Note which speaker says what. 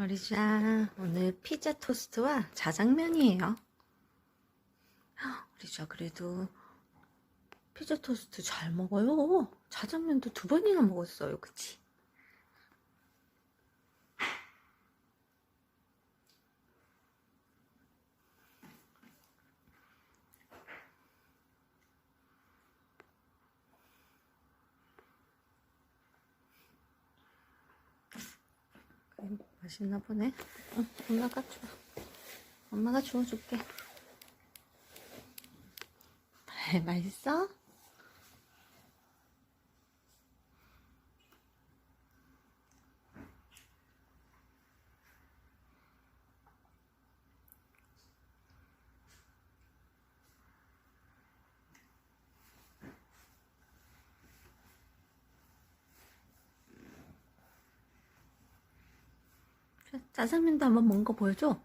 Speaker 1: 우리자 오늘 피자 토스트와 자장면이에요. 우리자 그래도 피자 토스트 잘 먹어요. 자장면도 두 번이나 먹었어요. 그치? 맛있나 보네. 응, 엄마가 줘. 엄마가 주워줄게. 에, 맛있어? 짜장면도 한번 먹은 거 보여줘.